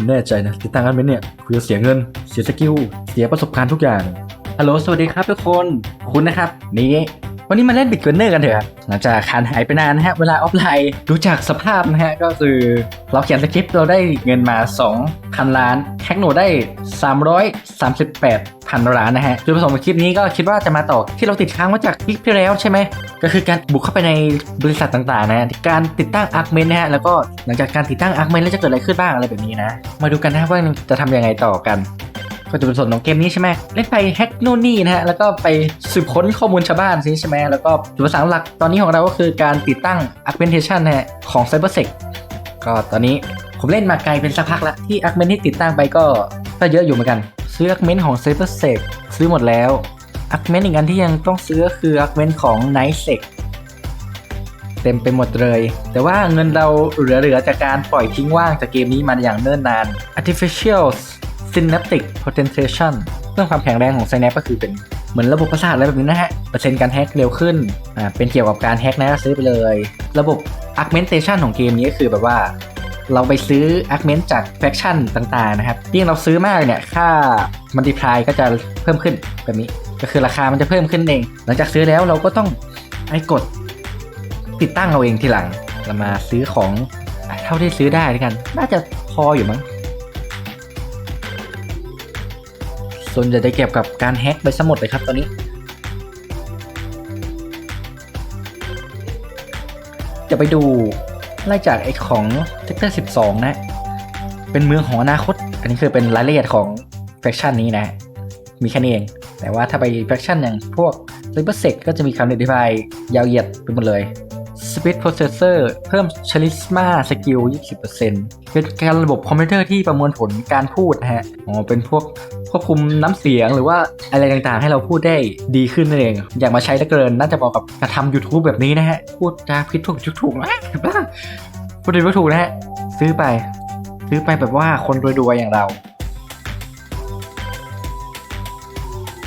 คุณแน่ใจนะติดตั้งกันไหมเนี่ยคุณจะเสียเงิน เสียสกิล เสียประสบการณ์ทุกอย่าง ฮัลโหล สวัสดีครับทุกคน คุณนะครับ นี่วันนี้มาเล่นบิตเกนเนอร์กันเถอะหลังจากขาดหายไปนานนะฮะ เวลาออฟไลน์รู้จักสภาพนะฮะ ก็คือเราเขียนสคริปต์เราได้เงินมา 2,000 ล้านแฮกโนได้ 38พันล้านนะฮะจุดประสงค์ของคลิปนี้ก็คิดว่าจะมาต่อที่เราติดค้างมาจากคลิปที่แล้วใช่ไหมก็คือการบุกเข้าไปในบริษัทต่างๆนะการติดตั้งอาร์คเมนนะฮะแล้วก็หลังจากการติดตั้งอาร์คเมนแล้วจะเกิดอะไรขึ้นบ้างอะไรแบบนี้นะ มาดูกันนะว่าจะทำยังไงต่อกันก็จะเป็นส่วนของเกมนี้ใช่ไหมเล่นไปแฮกนู่นนี่นะฮะ แล้วก็ไปสืบค้นข้อมูลชาวบ้านสิใช่ไหมแล้วก็จุดประสงค์หลักตอนนี้ของเราก็คือการติดตั้ง augmentation นะฮะของ CyberSec ก็ตอนนี้ผมเล่นมาไกลเป็นสักพักและที่ augment ที่ติดตั้งไปก็ก็เยอะอยู่เหมือนกัน ซื้อ augment ของ CyberSec ซื้อหมดแล้ว augment อีกอันที่ยังต้องซื้อก็คือ augment ของ Nightsec เต็มไปหมดเลย แต่ว่าเงินเราเหลือๆจากการปล่อยทิ้งว่างจากเกมนี้มาอย่างเนิ่นนาน artificial synaptic potentiation เรื่องความแข็งแรงของ synapse ก็คือเป็นเหมือนระบบประสาทอะไรแบบนี้นะฮะ เปอร์เซ็นต์การแฮกเร็วขึ้น อ่า เป็นเกี่ยวกับการแฮกนะซื้อไปเลย ระบบ augmentation ของเกมนี้ก็คือแบบว่า เราไปซื้อ augment จาก faction ต่างๆนะครับยิ่งเราซื้อมากเนี่ยค่า multiply ก็จะเพิ่มขึ้นแบบนี้ ก็คือราคามันจะเพิ่มขึ้นเอง หลังจากซื้อแล้วเราก็ต้องไอ้กดติดตั้งเอาเองทีหลัง เรามาซื้อของเท่าที่ซื้อได้ด้วยกัน น่าจะพออยู่มั้ง ส่วนจะได้เก็บกับการแฮ็กไปสมดเลยครับตอนนี้ จะไปดู ไล่จากไอของเซกเตอร์12 นะ เป็นเมืองของอนาคต อันนี้คือเป็นรายละเอียดของแฟคชั่นนี้นะ มีแค่นี้เอง แต่ว่าถ้าไปแฟคชั่นอย่างพวก c y b e r s e c ก็จะมีคำอธิบายยาวเหยียดไปหมดเลย Speed Processor เพิ่ม Charisma Skill 20%เป็นการระบบคอมพิวเตอร์ที่ประมวลผลการพูดนะฮะ อ๋อ เป็นพวก ควบคุมน้ำเสียงหรือว่าอะไรต่างๆ ให้เราพูดได้ดีขึ้นนั่นเอง อยากมาใช้ตะเกินน่าจะเหมาะกับการทำ YouTube แบบนี้นะฮะ พูดจาผิดถูกถูกถูกนะพูดดีว่าถูกนะฮะ ซื้อไป ซื้อไปแบบว่าคนรวยๆอย่างเรา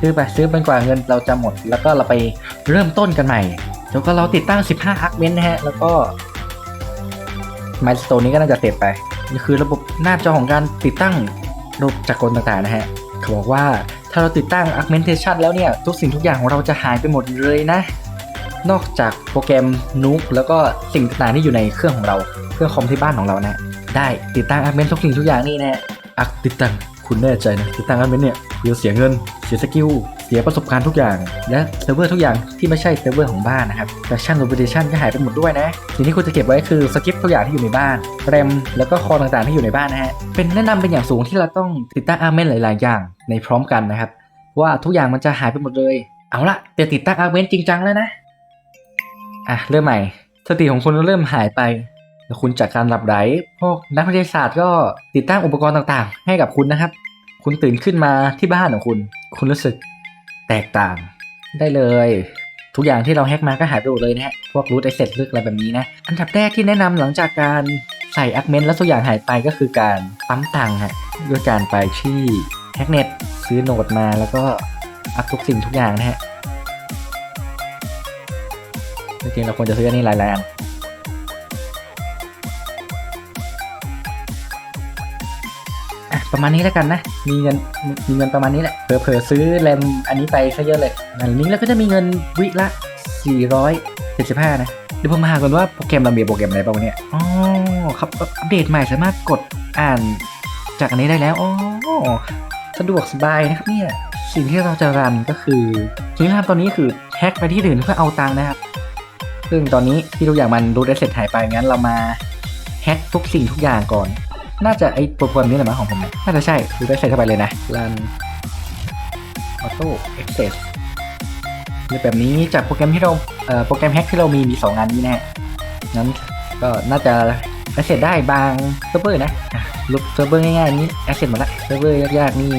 ซื้อไปซื้อเป็นกว่าเงินเราจะหมด แล้วก็เราไปเริ่มต้นกันใหม่ แล้วก็เราติดตั้ง 15อาร์คเมนนะฮะ แล้วก็ม l ส s ต n e นี้ก็น่าจะเสร็จไปนี่คือระบบหน้าจอของการติดตั้งระบบจักรกลต่างๆนะฮะ เขาบอกว่าถ้าเราติดตั้ง augmentation แล้วเนี่ย ทุกสิ่งทุกอย่างของเราจะหายไปหมดเลยนะ นอกจากโปรแกรมนุกแล้วก็สิ่งต่างๆที่อยู่ในเครื่องของเรา เครื่องคอมที่บ้านของเรานะ ได้ติดตั้ง augment ทุกสิ่งทุกอย่างนี่นะอักติดตั้งคุณแน่ใจนะติดตั้ง augment เนี่ยคุณจะเสียเงินเสียสกิล สียประสบการณ์ทุกอย่าง และเซิร์ฟเวอร์ทุกอย่างที่ไม่ใช่เซิร์ฟเวอร์ของบ้านนะครับแฟชั่นโอเปอเรชันก็หายไปหมดด้วยนะสิ่งที่คุณจะเก็บไว้คือสคริปทุกอย่างที่อยู่ในบ้านแรมแล้วก็คอต่างๆที่อยู่ในบ้านนะฮะเป็นแนะนำเป็นอย่างสูงที่เราต้องติดตั้งอาร์เมนหลาย ๆ อย่างในพร้อมกันนะครับว่าทุกอย่างมันจะหายไปหมดเลย เอาละเดี๋ยติดตั้งอาร์เมนจริงจังแล้วนะอะเริ่มใหม่สติของคุณเริ่มหายไปแล้วคุณจากการหลับไหลพวกนักวิทยาศาสตร์ก็ติดตั้งอุปกรณ์ต่างๆ ให้กับคุณนะครับ คุณตื่นขึ้นมาที่บ้านของคุณ คุณรู้สึก แตกต่างได้เลย ทุกอย่างที่เราแฮกมาก็หายไปหมดเลยนะฮะพวกรูทไอเซตลึกอะไรแบบนี้นะอันดับแรกที่แนะนำหลังจากการใส่อักเมนแล้วทุกอย่างหายไปก็คือการปั๊มตังค์ฮะด้วยการไปที่แฮกเน็ตซื้อโนดมาแล้วก็อัพทุกสิ่งทุกอย่างนะฮะจริงๆเราควรจะซื้ออันนี้หลายๆอัน ประมาณนี้แล้วกันนะ มีเงินมีเงินประมาณนี้แหละเผลอๆซื้อแรมอันนี้ไปซะเยอะเลยอันนี้แล้วก็จะมีเงินวิละ 475 นะเดี๋ยวผมมาหาก่อนว่าโปรแกรมเรามีโปรแกรมอะไรบ้างเนี่ยอ๋อครับอัปเดตใหม่สามารถกดอ่านจากอันนี้ได้แล้วอ๋อสะดวกสบายนะครับเนี่ยสิ่งที่เราจะรันก็คือสิ่งที่ทำตอนนี้คือแฮ็กไปที่อื่นเพื่อเอาตังค์นะครับ ซึ่งตอนนี้ที่ทุกอย่างมันรูดได้เสร็จหายไปงั้นเรามาแฮ็กทุกสิ่งทุกอย่างก่อน น่าจะไอโปรแกรมนี้แหละมั้งของผมเนี่ยน่าจะใช่ดูได้ใส่เข้าไปเลยนะ run auto access หรือแบบนี้จากโปรแกรมที่เราเอ่อโปรแกรมแฮกที่เรามีมี2งานนี้นะฮะงั้นก็น่าจะ access ได้บางเซิร์ฟเวอร์นะอะรูปเซิร์ฟเวอร์ง่ายๆนี้ access หมดละเซิร์ฟเวอร์ยากๆนี่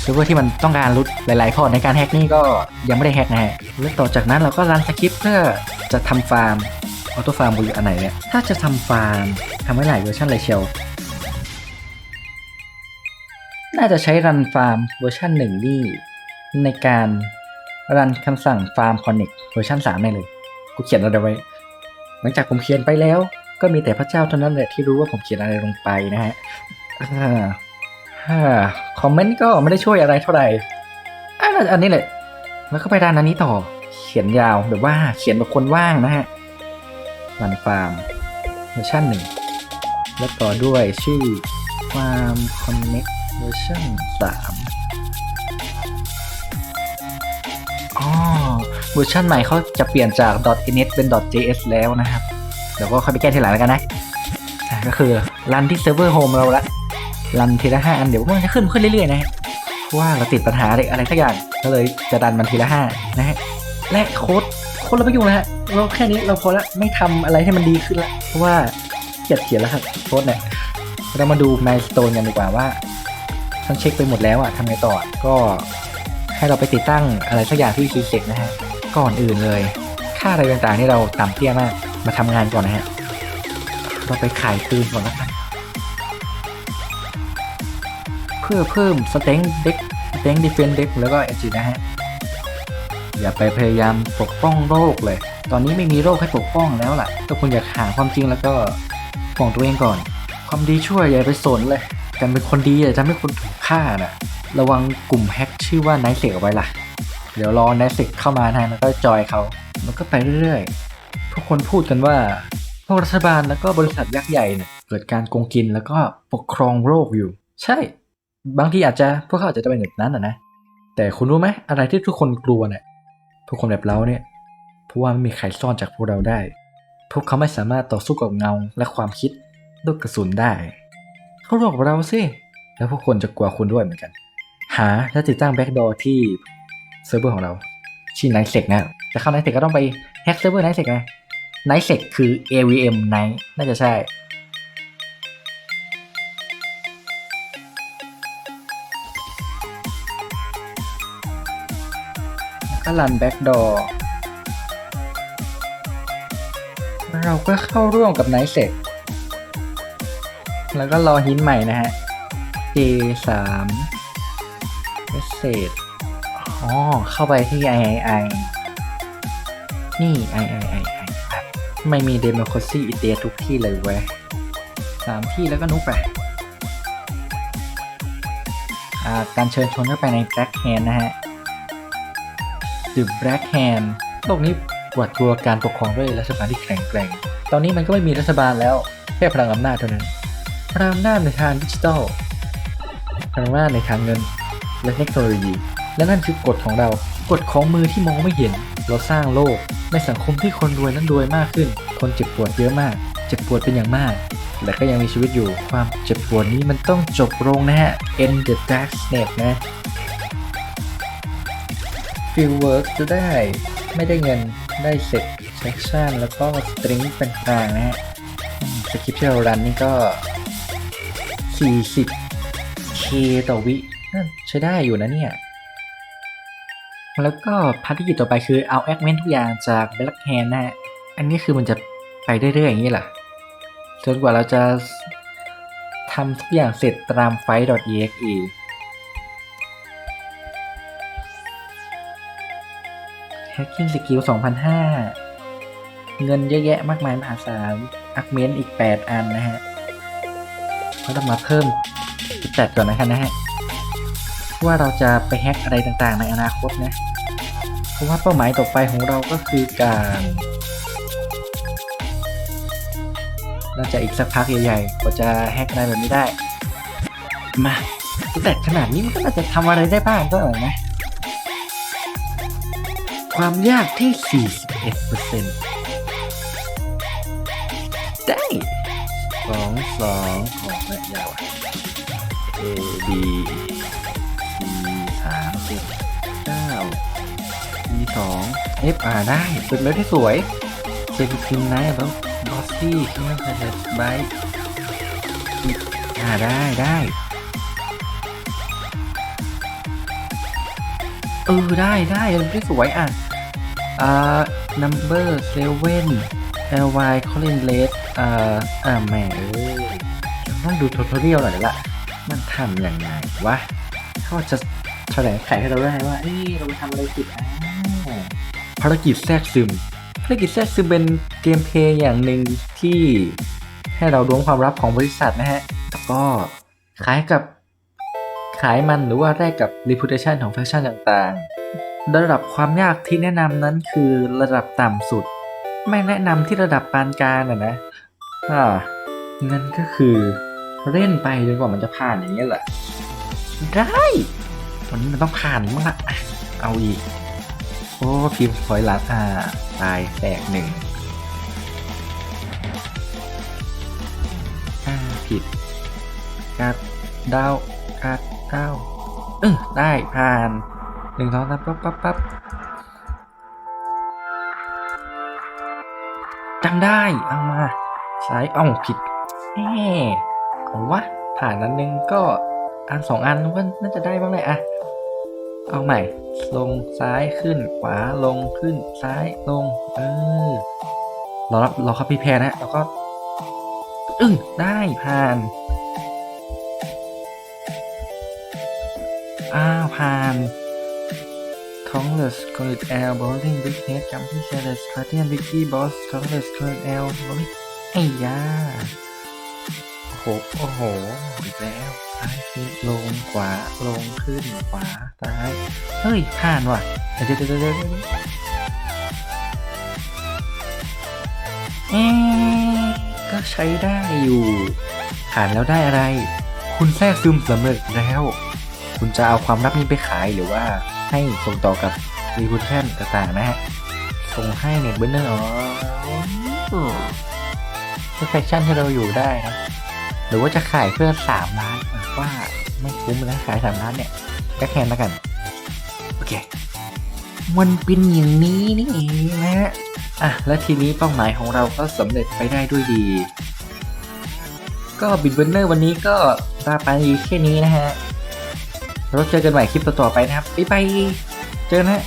เซิร์ฟเวอร์ที่มันต้องการรุดหลายๆพอร์ตในการแฮกนี่ก็ยังไม่ได้แฮกนะฮะแล้วต่อจากนั้นเราก็รันสคริปต์เพื่อจะทำฟาร์มออโต้ฟาร์มบนอันไหนเนี่ยถ้าจะทำฟาร์มทำไว้หลายเวอร์ชันเลยเชียว น่าจะใช้รันฟาร์มเวอร์ชันหนึ่งนี่ในการรันคำสั่งฟาร์มคอนเน็กเวอร์ชันสามได้เลย กูเขียนอะไรไว้ หลังจากผมเขียนไปแล้ว ก็มีแต่พระเจ้าเท่านั้นแหละที่รู้ว่าผมเขียนอะไรลงไปนะฮะฮ่าคอมเมนต์ก็ไม่ได้ช่วยอะไรเท่าไหร่อันนี้แหละ แล้วก็ไปด้านอันนี้ต่อ เขียนยาวแบบว่าเขียนแบบคนว่างนะฮะรันฟาร์มเวอร์ชันหนึ่งแล้วต่อด้วยชื่อ Farm Connect เเวอร์ชันสามอ๋อเวอร์ชันใหม่เขาจะเปลี่ยนจาก .net เป็น .js แล้วนะครับ เดี๋ยวก็ค่อยไปแก้ทีหลังแล้วกันนะก็คือรันที่เซิร์ฟเวอร์โฮมเราละรันทีละห้าอันเดี๋ยวมันจะขึ้นขึ้นเรื่อยๆนะเพราะว่าเราติดปัญหาอะไรอะไรสักอย่างก็เลยจะดันมันทีละห้านะฮะและโค้ดโค้ดเราไม่ยุ่งนะฮะเราแค่นี้เราพอละไม่ทำอะไรให้มันดีขึ้นละเพราะว่าเกียดเขียนแล้วครับโค้ดเนี่ยเรามาดู m i l e s t o n e กันดีกว่าว่า ฉันเช็คไปหมดแล้วอะทำไงต่อก็ให้เราไปติดตั้งอะไรสักอย่างที่คีเซ็กนะฮะก่อนอื่นเลย ค่าอะไรต่างๆที่เราต่ำเตี้ยมากมาทำงานก่อนนะฮะเราไปขายคืนก่อนแล้วกันเพื่อเพิ่มสเต็งเด็กสเต็งดิเฟนเด็กแล้วก็เอจีนะฮะอย่าไปพยายามปกป้องโรคเลย ตอนนี้ไม่มีโรคให้ปกป้องแล้วล่ะถ้าคุณอยากหาความจริงแล้วก็ป้องตัวเองก่อน ความดีช่วยอย่าไปสนเลย การเป็นคนดีอย่าทำให้คนถูกฆ่าน่ะระวังกลุ่มแฮกชื่อว่าไนท์เซกเอาไว้ล่ะ เดี๋ยวรอไนท์เซกเข้ามานะแล้วก็จอยเขาแล้วก็ไปเรื่อยๆ ทุกคนพูดกันว่าพวกรัฐบาลแล้วก็บริษัทยักษ์ใหญ่เนี่ยเกิดการโกงกินแล้วก็ปกครองโรคอยู่ ใช่ บางทีอาจจะพวกเขาอาจจะเป็นแบบนั้นนะนะ แต่คุณรู้ไหมอะไรที่ทุกคนกลัวเนี่ยทุกคนแบบเราเนี่ยเพราะว่าไม่มีใครซ่อนจากพวกเราได้ พวกเขาไม่สามารถต่อสู้กับเงาและความคิดด้วยกระสุนได้ เขาหลอกเราสิ แล้วพวกคนจะกลัวคุณด้วยเหมือนกัน หาและติดตั้งแบ็กดอร์ที่เซิร์ฟเวอร์ของเราชื่อ n i g h t s e c นะจะเข้า n i g h t s e c ก็ต้องไปแฮ็กเซิร์ฟเวอร์ n i g h t s e c นะ n i g h t s e c คือ AVM Night น่าจะใช่แล้วก็รันแบ็กดอร์เราก็เข้าร่วมกับ n i g h t s e c แล้วก็รอหินใหม่นะฮะ J 3 message อ๋อ เข้าไปที่ i i นี่ i i i i ไม่มี democracy อินเดียทุกที่เลยเว้ยสามที่แล้วก็นุกไปการเชิญชวนเข้าไปใน Black Hand นะฮะ The Black Hand โลกนี้หวาดกลัวการปกครองด้วยรัฐบาลที่แข็งแกร่ง ตอนนี้มันก็ไม่มีรัฐบาลแล้ว แค่พลังอำนาจเท่านั้น พลังอำนาในทางดิจิทัลพลังอำนาในทางเงิน และเทคโนโลยี และนั่นคือกฎของเรา กฎของมือที่มองไม่เห็น เราสร้างโลก ในสังคมที่คนรวยนั้นรวยมากขึ้น คนเจ็บปวดเยอะมาก เจ็บปวดเป็นอย่างมากและก็ยังมีชีวิตอยู่ ความเจ็บปวดนี้มันต้องจบลงนะฮะ end the dark snake นะ field work จะได้ ไม่ได้เงิน ได้เสร็จ section แล้วก็ string เป็นกลางนะฮะสคริปต์ที่เรารันนี่ก็ 40k ต่อวินั่นใช้ได้อยู่นะเนี่ย แล้วก็ภารกิจต่อไปคือเอาแอคเมนทุกอย่างจาก Black Hand นะฮะ อันนี้คือมันจะไปเรื่อยๆอย่างนี้แหละจนกว่าเราจะทำทุกอย่างเสร็จตามไฟ .exe Hacking Skill 2005 เงินเยอะแยะมากมายมหาศาลอักเมนอีก 8 อันนะฮะ ก็ต้องมาเพิ่มจัดก่อนนะครับนะฮะว่าเราจะไปแฮ็กอะไรต่างๆ ในอนาคตนะเพราะว่าเป้าหมายต่อไปของเราก็คือการน่าจะอีกสักพักใหญ่ๆก็จะแฮ็กอะไรแบบนี้ได้ มาแต่ขนาดนี้มันก็น่าจะทำอะไรได้บ้างก็เออนะ ความยากที่ 41% สองสองของแม่ยาว A B C สามเจ็ดเก้า E สอง F R ได้เป็นเลยที่สวยเซฟิฟินไนท์แล้วบอสซี่ที่นั่นจะไบอ่าได้ได้เออได้ได้เป็นที่สวยอะอ่า number seven L Y Colin Red เอ่าอ่าแหม่ต้องดูท u ท o เรียลหน่อยละมันทำยังไงวะเขาจะแถลงไขให้เราได้ว่าเอ้ยเราไปทำอะไรผิดอ่าภารกิจแทรกซึมภารกิจแทรกซึมเป็นเกมเพลย์อย่างหนึ่งที่ให้เราล้วงความลับของบริษัทนะฮะแล้วก็ขายกับขายมันหรือว่าแลกกับ reputation ของแฟชั่นต่างๆ ระดับความยากที่แนะนำนั้นคือระดับต่ำสุด ไม่แนะนำที่ระดับปานกลางอะนะ อ่าเงินก็คือ เล่นไปจนกว่ามันจะผ่านอย่างเงี้ยแหละได้วันนี้มันต้องผ่านมั้งละอะเอาอีก โอ้พิมพ์พอยลัดอ่า ตายแตกหนึ่งอ่าผิดกัดดาวกัดดาวเออได้ผ่านหนึ่งสองสามปั๊บปั๊บปั๊บจำได้ เอามา สายเอ้าผิดแหมเอาวะผ่านอันหนึงก็อันสองอันก็น่าจะได้บ้างเลยอะเอาใหม่ ลงซ้ายขึ้นขวาลงขึ้นซ้ายลง เออรอรับรอครับพี่แพรนะแล้วก็อึ้งได้ผ่าน อ้าวผ่านท้องเลสคอร์ดแอลบอลลิงบิ๊กเฮดจัมพี่เชลสคาร์เทียนบิ๊กกี้บอสท้องเลสคอร์ดแอลบอลลิง ไอ้ยาโอ้โห โอ้โห อีกแล้วซ้ายขึ้นลงขวาลงขึ้นขวาซ้าย เฮ้ยผ่านว่ะ เดี๋ยวเดี๋ยวเดี๋ยวเอ๊ก็ใช้ได้อยู่ ผ่านแล้วได้อะไร คุณแทรกซึมสำเร็จแล้ว คุณจะเอาความลับนี้ไปขายหรือว่าให้ส่งต่อกับรีพูเทนต่างๆนะฮะ ส่งให้เน็ตเบอร์เนอร์อ๋อ แฟชั่นที่เราอยู่ได้นะหรือว่าจะขายเพื่อสามล้านว่าไม่คุ้มนะขายสามล้านเนี่ยก็แค่แล้วกัน โอเค มันเป็นอย่างนี้นี่เองนะอะและทีนี้เป้าหมายของเราก็สำเร็จไปได้ด้วยดี ก็บิดเบนเนอร์วันนี้ก็ลาไปแค่นี้นะฮะเราเจอกันใหม่คลิปต่อๆไปนะครับ บ๊ายบาย เจอกันนะฮะ